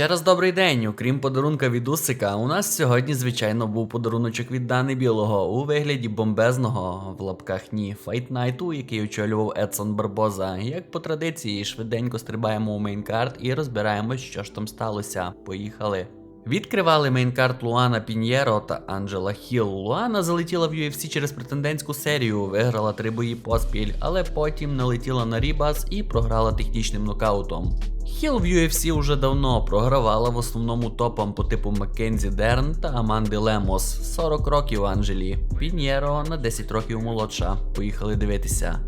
Ще раз добрий день. Окрім подарунка від Усика, у нас сьогодні, звичайно, був подаруночок від Дани Білого у вигляді бомбезного в лапках ні файтнайту, який очолював Едсон Барбоза. Як по традиції, швиденько стрибаємо у мейнкарт і розбираємось, що ж там сталося. Поїхали. Відкривали мейнкарт Луана Піньєро та Анджела Хіл. Луана залетіла в UFC через претендентську серію, виграла три бої поспіль, але потім налетіла на Рібас і програла технічним нокаутом. Хіл в UFC уже давно програвала в основному топам по типу Маккензі Дерн та Аманди Лемос. 40 років Анджелі. Піньєро на 10 років молодша. Поїхали дивитися.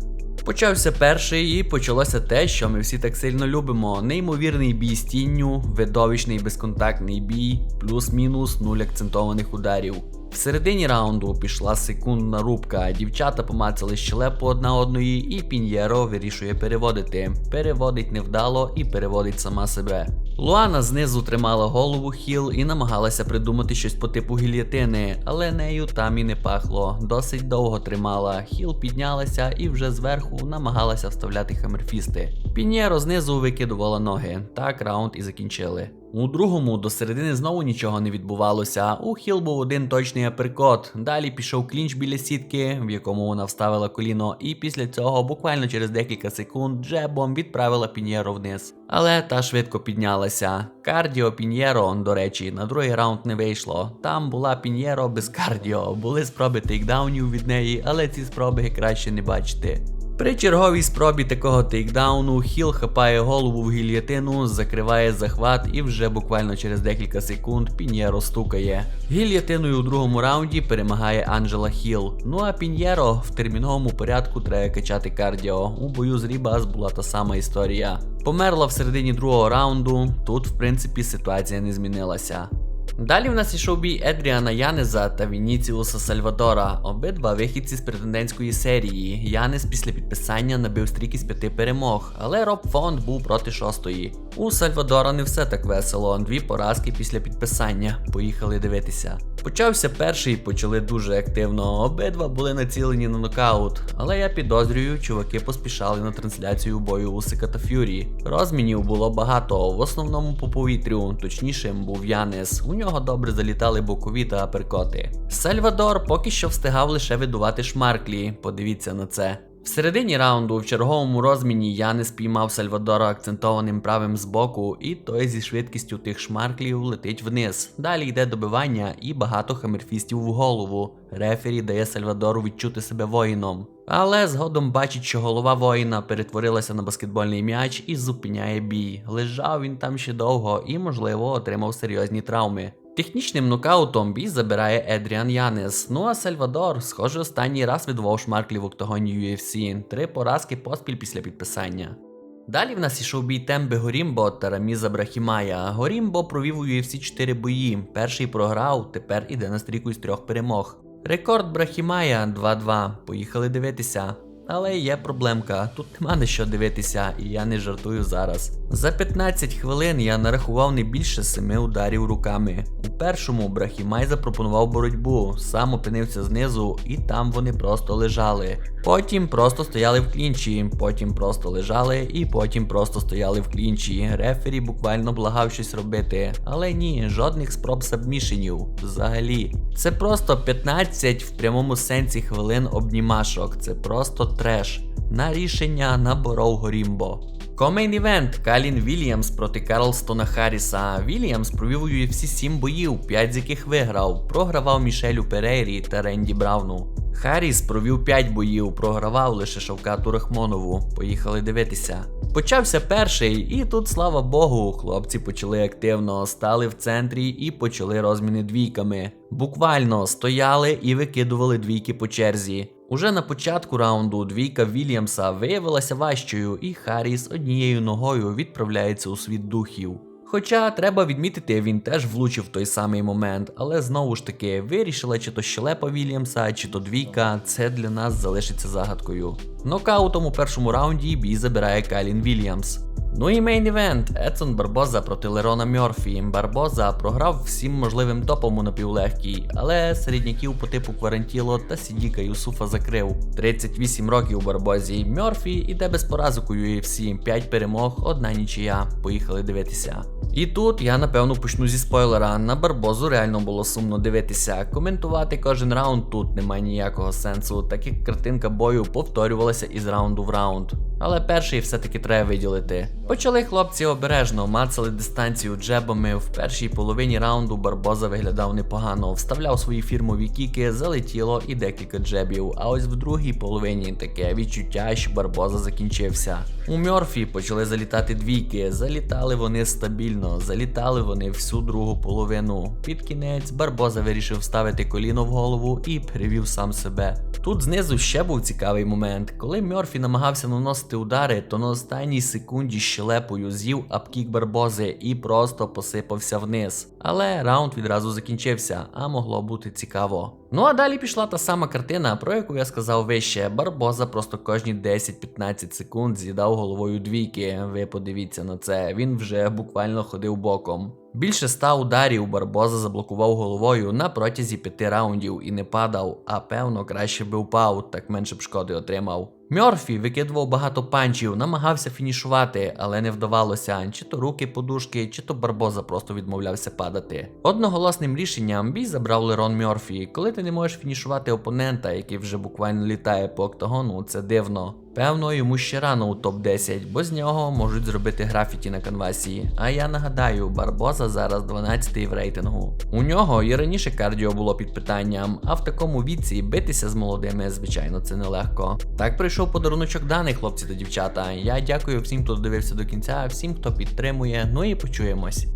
Почався перший і почалося те, що ми всі так сильно любимо. Неймовірний бій з тінню, видовищний безконтактний бій, плюс-мінус нуль акцентованих ударів. В середині раунду пішла секундна рубка, дівчата помацали щелепу одна одної, і Піньєро вирішує переводити. Переводить невдало і переводить сама себе. Луана знизу тримала голову Хіл і намагалася придумати щось по типу гільєтини, але нею там і не пахло. Досить довго тримала. Хіл піднялася і вже зверху намагалася вставляти хамерфісти. Пінєро знизу викидувала ноги. Так раунд і закінчили. У другому до середини знову нічого не відбувалося. У Хіл був один точний аперкот. Далі пішов клінч біля сітки, в якому вона вставила коліно, і після цього, буквально через декілька секунд, джебом відправила Піньєро вниз. Але та швидко піднялася. Кардіо Піньєро, до речі, на другий раунд не вийшло. Там була Піньєро без кардіо. Були спроби тейкдаунів від неї, але ці спроби краще не бачити. При черговій спробі такого тейкдауну Хіл хапає голову в гільйотину, закриває захват і вже буквально через декілька секунд Піньєро стукає. Гільйотиною у другому раунді перемагає Анджела Хіл. Ну а Піньєро в терміновому порядку треба качати кардіо. У бою з Рібас була та сама історія. Померла в середині другого раунду. Тут, в принципі, ситуація не змінилася. Далі в нас ішов бій Едріана Янеза та Вініціуса Сальвадора, обидва вихідці з претендентської серії. Янес після підписання набив стрік із п'яти перемог, але Роб Фонд був проти шостої. У Сальвадора не все так весело. Дві поразки після підписання. Поїхали дивитися. Почався перший, почали дуже активно. Обидва були націлені на нокаут. Але я підозрюю, чуваки поспішали на трансляцію бою Усика та Фюрі. Розмінів було багато, в основному по повітрю, точнішим був Янес. У нього добре залітали бокові та аперкоти. Сальвадор поки що встигав лише видувати шмарклі. Подивіться на це. В середині раунду в черговому розміні Янес спіймав Сальвадора акцентованим правим збоку, і той зі швидкістю тих шмарклів летить вниз. Далі йде добивання і багато хамерфістів в голову. Рефері дає Сальвадору відчути себе воїном. Але згодом бачить, що голова воїна перетворилася на баскетбольний м'яч і зупиняє бій. Лежав він там ще довго і, можливо, отримав серйозні травми. Технічним нокаутом бій забирає Едріан Янес. Ну а Сальвадор, схоже, останній раз відвов шмарклі в октагоні UFC. Три поразки поспіль після підписання. Далі в нас ішов бій Темби Горімбо та Раміза Брахімая. Горімбо провів у UFC 4 бої. Перший програв, тепер іде на стріку із трьох перемог. Рекорд Брахімая 2-2. Поїхали дивитися. Але є проблемка, тут нема на що дивитися, і я не жартую зараз. За 15 хвилин я нарахував не більше 7 ударів руками. У першому Брахімай запропонував боротьбу, сам опинився знизу, і там вони просто лежали. Потім просто стояли в клінчі, потім просто лежали, і потім просто стояли в клінчі. Рефері буквально благав щось робити. Але ні, жодних спроб сабмішенів. Взагалі. Це просто 15 в прямому сенсі хвилин обнімашок. Це просто треш. На рішення наборов Горімбо. Комейн івент Калін Вільямс проти Карлстона Харріса. Вільямс провів у UFC 7 боїв, 5 з яких виграв. Програвав Мішелю Перейрі та Ренді Брауну. Харріс провів 5 боїв, програвав лише Шавкату Рахмонову. Поїхали дивитися. Почався перший, і тут, слава Богу, хлопці почали активно, стали в центрі і почали розміни двійками. Буквально стояли і викидували двійки по черзі. Уже на початку раунду двійка Вільямса виявилася важчою, і Харріс однією ногою відправляється у світ духів. Хоча треба відмітити, він теж влучив в той самий момент, але знову ж таки вирішила, чи то щелепа Вільямса, чи то двійка, це для нас залишиться загадкою. Нокаутом у першому раунді бій забирає Кайлін Вільямс. Ну і мейн івент Едсон Барбоза проти Лерона Мьорфі. Барбоза програв всім можливим топом у напівлегкій, але середняків по типу Кварантіло та Сідіка Юсуфа закрив. 38 років у Барбозі. Мьорфі іде без поразок у UFC, 5 перемог, одна нічия. Поїхали дивитися. І тут я напевно почну зі спойлера. На Барбозу реально було сумно дивитися. Коментувати кожен раунд тут немає ніякого сенсу, так як картинка бою повторювалася із раунду в раунд. Але перший все-таки треба виділити. Почали хлопці обережно, мацали дистанцію джебами. В першій половині раунду Барбоза виглядав непогано, вставляв свої фірмові кіки, залетіло і декілька джебів. А ось в другій половині таке відчуття, що Барбоза закінчився. У Мьорфі почали залітати двійки, залітали вони стабільно, залітали вони всю другу половину. Під кінець Барбоза вирішив вставити коліно в голову і перевів сам себе. Тут знизу ще був цікавий момент. Коли Мьорфі намагався наносити удари, то на останній секунді щелепою з'їв апкік Барбози і просто посипався вниз. Але раунд відразу закінчився, а могло бути цікаво. Ну а далі пішла та сама картина, про яку я сказав вище. Барбоза просто кожні 10-15 секунд з'їдав головою двійки. Ви подивіться на це, він вже буквально ходив боком. Більше ста ударів Барбоза заблокував головою на протязі п'яти раундів і не падав, а певно краще би впав, так менше б шкоди отримав. Мьорфі викидував багато панчів, намагався фінішувати, але не вдавалося чи то руки подушки, чи то Барбоза просто відмовлявся падати. Одноголосним рішенням бій забрав Лерон Мьорфі. Коли не можеш фінішувати опонента, який вже буквально літає по октагону, це дивно. Певно, йому ще рано у топ-10, бо з нього можуть зробити графіті на канвасі. А я нагадаю, Барбоза зараз 12-й в рейтингу. У нього і раніше кардіо було під питанням, а в такому віці битися з молодими, звичайно, це нелегко. Так прийшов подаруночок даний, хлопці та дівчата. Я дякую всім, хто додивився до кінця, всім, хто підтримує. Ну і почуємось.